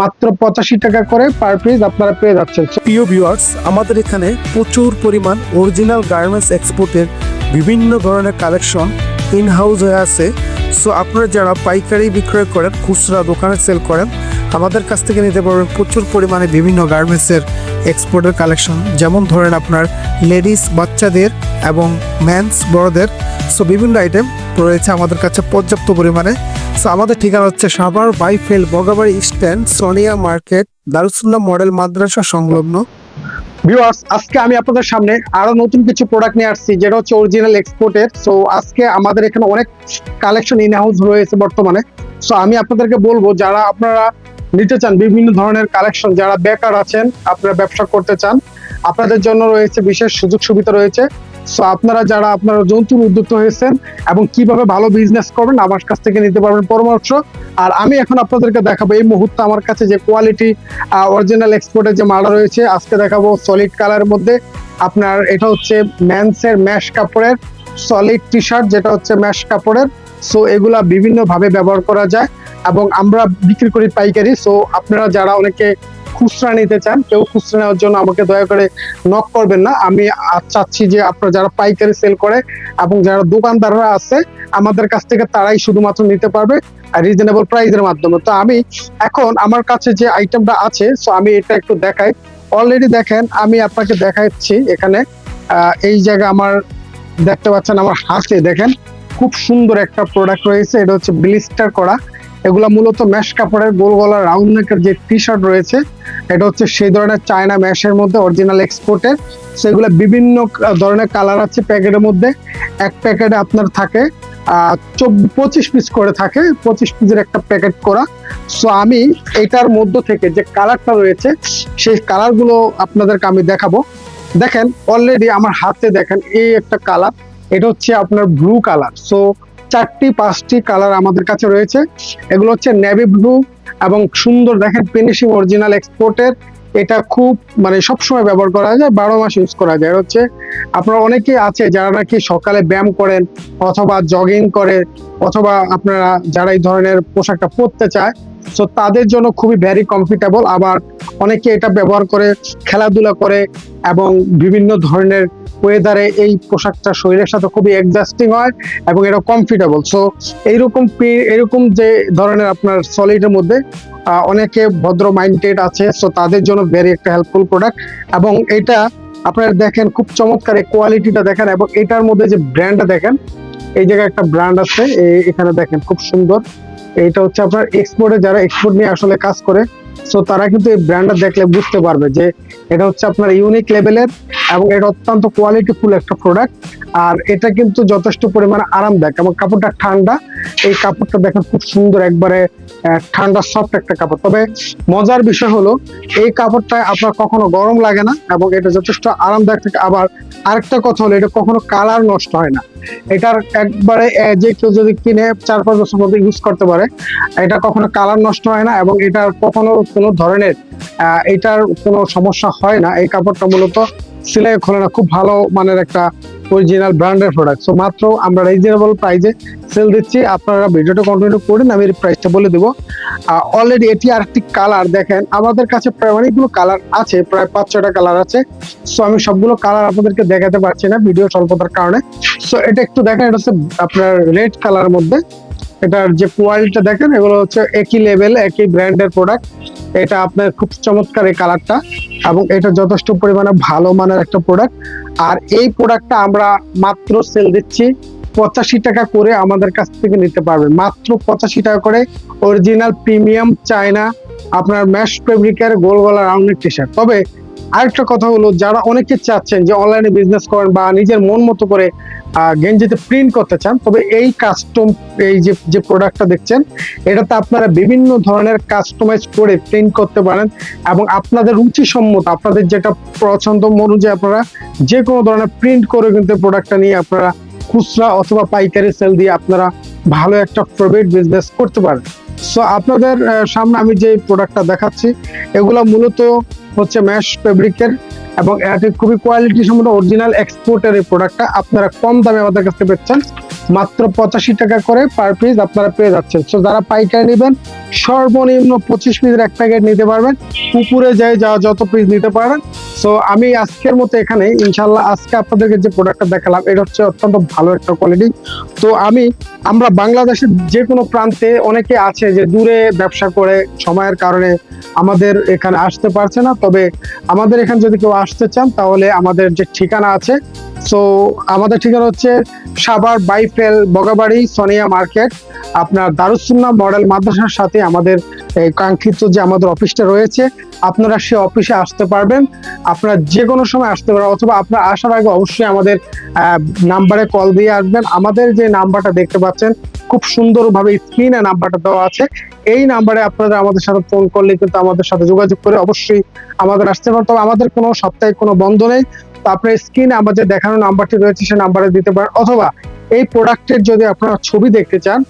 মাত্র পঁচাশি টাকা করে পার পিস আপনারা পেয়ে যাচ্ছেন। প্রিয় ভিউয়ার্স আমাদের এখানে প্রচুর পরিমাণ অরিজিনাল গার্মেন্টস এক্সপোর্টের বিভিন্ন ধরনের কালেকশন ইন হাউস হয়ে আছে। সো আপনারা যারা পাইকারি বিক্রয় করেন, খুচরা দোকানে সেল করেন, আমাদের কাছ থেকে নিতে পারবেন প্রচুর পরিমাণে বিভিন্ন গার্মেন্টসের এক্সপোর্টের কালেকশন যেমন ধরেন আপনার লেডিস বাচ্চাদের এবং ম্যানস বড়দের। সো বিভিন্ন আইটেম রয়েছে আমাদের কাছে পর্যাপ্ত পরিমাণে। আমাদের ঠিকানা হচ্ছে সাভার বাইফেল বগাবাড়ি স্ট্যান্ড সোনিয়া মার্কেট, দারুসুল্লাহ মডেল মাদ্রাসা সংলগ্ন। ভিউয়ার্স আজকে আমি আপনাদের সামনে আরও নতুন কিছু প্রোডাক্ট নিয়ে আসছি, যেটা হচ্ছে অরিজিনাল এক্সপোর্টের সো আজকে আমাদের এখানে অনেক কালেকশন ইন হাউস রয়েছে বর্তমানে। সো আমি আপনাদেরকে বলব, যারা আপনারা নিতে চান, বিভিন্ন ধরনের কালেকশন যারা বেকার আছেন, আপনারা ব্যবসা করতে চান, আপনাদের জন্য রয়েছে বিশেষ সুযোগ সুবিধা রয়েছে। সো আপনারা যারা আপনারা যন্তুর উদ্যুক্ত হয়েছেন এবং কীভাবে ভালো বিজনেস করবেন, আমার কাছ থেকে নিতে পারবেন পরামর্শ। আর আমি এখন আপনাদেরকে দেখাবো এই মুহূর্তে আমার কাছে যে কোয়ালিটি অরিজিনাল এক্সপোর্টের যে মাল রয়েছে, আজকে দেখাবো সলিড কালারের মধ্যে। আপনার এটা হচ্ছে ম্যানসের ম্যাশ কাপড়ের সলিড টি শার্ট যেটা হচ্ছে ম্যাশ কাপড়ের। সো এগুলা বিভিন্ন ভাবে ব্যবহার করা যায় এবং আমরা বিক্রি করি পাইকারি। সো আপনারা যারা অনেকে খুচরা নিতে চান, কেউ খুচরা নেওয়ার জন্য আমাকে দয়া করে নক করবেন না। আমি চাচ্ছি যে আপনারা যারা পাইকারি সেল করে এবং যারা দোকানদাররা আছে, আমাদের কাছ থেকে তারাই শুধুমাত্র নিতে পারবে রিজনেবল প্রাইসের মাধ্যমে। তো আমি এখন আমার কাছে যে আইটেমটা আছে সো আমি এটা একটু দেখাই। অলরেডি দেখেন, আমি আপনাকে দেখাচ্ছি এখানে এই জায়গা আমার দেখতে পাচ্ছেন আমার হাতে, দেখেন। খুব সুন্দর একটা প্রোডাক্ট রয়েছে। এটা হচ্ছে ব্লিস্টার করা। এগুলা মূলত ম্যাশ কাপড়ের গোল গলা রাউন্ড নেকের যে টি শার্ট রয়েছে, এটা হচ্ছে সেই ধরনের চায়না ম্যাশের মধ্যে অরিজিনাল এক্সপোর্টের সেগুলো বিভিন্ন ধরনের কালার আছে প্যাকেটের মধ্যে। এক প্যাকেটে আপনার থাকে পঁচিশ পিস করে থাকে। পঁচিশ পিসের একটা প্যাকেট করা। সো আমি এটার মধ্য থেকে যে কালারটা রয়েছে, সেই কালারগুলো আপনাদেরকে আমি দেখাবো। দেখেন অলরেডি আমার হাতে দেখেন এই একটা কালার এটা হচ্ছে আপনার ব্লু কালার সো চারটি, পাঁচটি কালার আমাদের কাছে রয়েছে। এগুলো হচ্ছে নেভি ব্লু এবং সুন্দর, দেখেন ফিনিশিং অরিজিনাল এক্সপোর্টের এটা খুব মানে সবসময় ব্যবহার করা যায়, বারো মাস ইউজ করা যায়। হচ্ছে, আপনার অনেকেই আছে যারা নাকি সকালে ব্যায়াম করেন অথবা জগিং করে, অথবা আপনারা যারা এই ধরনের পোশাকটা পরতে চায় সো তাদের জন্য খুবই ভ্যারি কমফোর্টেবল আবার অনেকে এটা ব্যবহার করে, খেলাধুলা করে এবং বিভিন্ন ধরনের ওয়েদারে এই পোশাকটা শরীরের সাথে খুবই অ্যাডজাস্টিং হয় এবং এটা কমফোর্টেবল সো এইরকম এরকম যে ধরনের আপনার সলিডের মধ্যে অনেকে ভদ্র মাইন্ডেড আছে সো তাদের জন্য ভেরি একটা হেল্পফুল প্রোডাক্ট এবং এটা আপনারা দেখেন, খুব চমৎকার এই কোয়ালিটিটা দেখেন এবং এটার মধ্যে যে ব্র্যান্ডটা দেখেন, এই জায়গায় একটা ব্র্যান্ড আছে এখানে দেখেন, খুব সুন্দর। এটা হচ্ছে আপনার এক্সপোর্টে যারা এক্সপোর্ট নিয়ে আসলে কাজ করে সো তারা কিন্তু এই ব্র্যান্ডটা দেখলে বুঝতে পারবে যে এটা হচ্ছে আপনার ইউনিক লেভেলের এবং এটা অত্যন্ত কোয়ালিটিফুল একটা প্রোডাক্ট আর এটা কিন্তু যথেষ্ট পরিমাণে আরামদায়ক এবং কাপড়টা ঠান্ডা। এই কাপড়টা দেখেন খুব সুন্দর একবারে ঠান্ডা সফট একটা কাপড়। তবে মজার বিষয় হলো, এই কাপড়টা আপনার কখনো গরম লাগে না এবং এটা যথেষ্ট আরামদায়ক থাকে। আবার আরেকটা কথা হলো, এটা কখনো কালার নষ্ট হয় না। এটার একবারে যে কেউ যদি কিনে চার পাঁচ বছর মধ্যে ইউজ করতে পারে, এটা কখনো কালার নষ্ট হয় না এবং এটার কখনো কোনো ধরনের এটার কোনো সমস্যা হয় না। এই কাপড়টা মূলত সিলাই খোলে না, খুব ভালো মানের একটা অরিজিনাল ব্র্যান্ডের প্রোডাক্ট সো মাত্র আমরা রিজনেবল প্রাইসে সেল দিচ্ছি। আপনারা ভিডিওটা কন্টিনিউ করুন, আমি প্রাইসটা বলে দেবো। অলরেডি এটি আরেকটি কালার দেখেন, আমাদের কাছে প্রায় অনেকগুলো কালার আছে, প্রায় পাঁচ ছটা কালার আছে। সো আমি সবগুলো কালার আপনাদেরকে দেখাতে পারছি না, ভিডিও স্বল্পতার কারণে। সো এটা একটু দেখেন, এটা হচ্ছে আপনার রেড কালার মধ্যে। এটার যে কোয়ালিটিটা দেখেন, এগুলো হচ্ছে একই লেভেল একই ব্র্যান্ডের প্রোডাক্ট এটা আপনার খুব চমৎকার এই কালারটা এবং এটা যথেষ্ট পরিমাণে ভালো মানের একটা প্রোডাক্ট আর এই প্রোডাক্টটা আমরা মাত্র সেল দিচ্ছি পঁচাশি টাকা করে আমাদের কাছ থেকে নিতে পারবেন। মাত্র পঁচাশি টাকা করে অরিজিনাল প্রিমিয়াম চায়না আপনার ম্যাশ ফেব্রিকের গোল গলা রাউন্ডের টি শার্ট তবে আরেকটা কথা হলো, যারা অনেকে চাচ্ছেন যে অনলাইনে বিজনেস করেন বা নিজের মন মতো করে গেঞ্জিতে প্রিন্ট করতে চান, তবে এই কাস্টম এই যে যে প্রোডাক্টটা দেখছেন, এটাতে আপনারা বিভিন্ন ধরনের কাস্টমাইজ করে প্রিন্ট করতে পারেন এবং আপনাদের রুচি সম্মত আপনাদের যেটা পছন্দ অনুযায়ী আপনারা যে কোনো ধরনের প্রিন্ট করে কিন্তু প্রোডাক্টটা নিয়ে আপনারা খুচরা অথবা পাইকারি সেল দিয়ে আপনারা ভালো একটা প্রফিট বিজনেস করতে পারেন। সো আপনাদের সামনে আমি যে প্রোডাক্টটা দেখাচ্ছি, এগুলো মূলত হচ্ছে ম্যাশ ফেব্রিকের এবং এটি খুবই কোয়ালিটি সম্পন্ন অরিজিনাল এক্সপোর্টের এই প্রোডাক্টটা আপনারা কম দামে আমাদের কাছে পেচ্ছেন মাত্র পঁচাশি টাকা করে পার পিস আপনারা পেয়ে যাচ্ছেন। সো যারা পাইকারি নেবেন, সর্বনিম্ন পঁচিশ পিসের এক প্যাকেট নিতে পারবেন। উপরে যাই, যা যত পিস নিতে পারেন। সো আমি আজকের মতো এখানে ইনশাল্লাহ আজকে আপনাদেরকে যে প্রোডাক্টটা দেখালাম, এটা হচ্ছে অত্যন্ত ভালো একটা কোয়ালিটি তো, আমি, আমরা বাংলাদেশের যে কোনো প্রান্তে অনেকে আছে যে দূরে ব্যবসা করে, সময়ের কারণে আমাদের এখানে আসতে পারছে না। তবে আমাদের এখানে যদি কেউ আসতে চান, তাহলে আমাদের যে ঠিকানা আছে সো আমাদের ঠিকানা হচ্ছে সাভার বাইফেল বগাবাড়ি, সোনিয়া মার্কেট। আপনার দারুসুন্না মডেল মাদ্রাসার সাথে আমাদের কাঙ্ক্ষিত যে আমাদের অফিসটা রয়েছে, আপনারা সে অফিসে আসতে পারবেন। আপনারা যে কোনো সময় আসতে পারেন, অথবা আপনার আসার আগে অবশ্যই আমাদের নাম্বারে কল দিয়ে আসবেন। আমাদের যে নাম্বারটা দেখতে পাচ্ছেন, খুব সুন্দরভাবে স্ক্রিনে নাম্বারটা দেওয়া আছে। এই নাম্বারে আপনারা আমাদের সাথে ফোন করলে কিন্তু আমাদের সাথে যোগাযোগ করে অবশ্যই আমাদের আসতে পারেন তবে আমাদের কোনো সাপ্তাহিক কোনো বন্ধ নেই। তো আপনার স্ক্রিনে আমাদের দেখানো নাম্বারটি রয়েছে, সেই নাম্বারে দিতে পারেন। অথবা এই প্রোডাক্টের যদি আপনারা ছবি দেখতে চান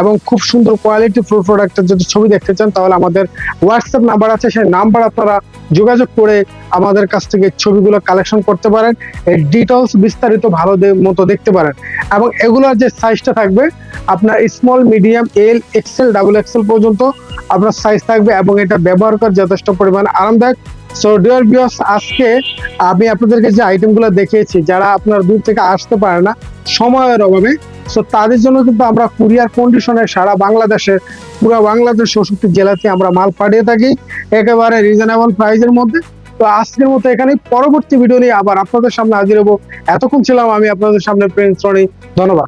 এবং খুব সুন্দর কোয়ালিটি ফুল প্রোডাক্টের যদি ছবি দেখতে চান, তাহলে আমাদের হোয়াটসঅ্যাপ নাম্বার আছে। সেই নাম্বার আপনারা যোগাযোগ করে আমাদের কাছ থেকে ছবিগুলো কালেকশন করতে পারেন। এই ডিটেলস বিস্তারিত ভালো মতো দেখতে পারেন। এবং এগুলোর যে সাইজটা থাকবে, আপনার small medium L XL double XL পর্যন্ত আপনার সাইজ থাকবে এবং এটা ব্যবহার করে যথেষ্ট পরিমাণ আরামদায়ক। সো ডিয়ার বিয়স আজকে আমি আপনাদেরকে যে আইটেমগুলো দেখিয়েছি, যারা আপনার দূর থেকে আসতে পারে না, সময়ের অভাবে সো তাদের জন্য কিন্তু আমরা কুরিয়ার কন্ডিশনে সারা বাংলাদেশে, পুরো বাংলাদেশ ষষ্ঠী জেলাতে আমরা মাল পাঠিয়ে থাকি, একেবারে রিজনেবল প্রাইসের মধ্যে। তো আজকের মতো এখানে পরবর্তী ভিডিও নিয়ে আবার আপনাদের সামনে হাজির হব। এতক্ষণ ছিলাম আমি আপনাদের সামনে, প্রিন্স রনি। ধন্যবাদ।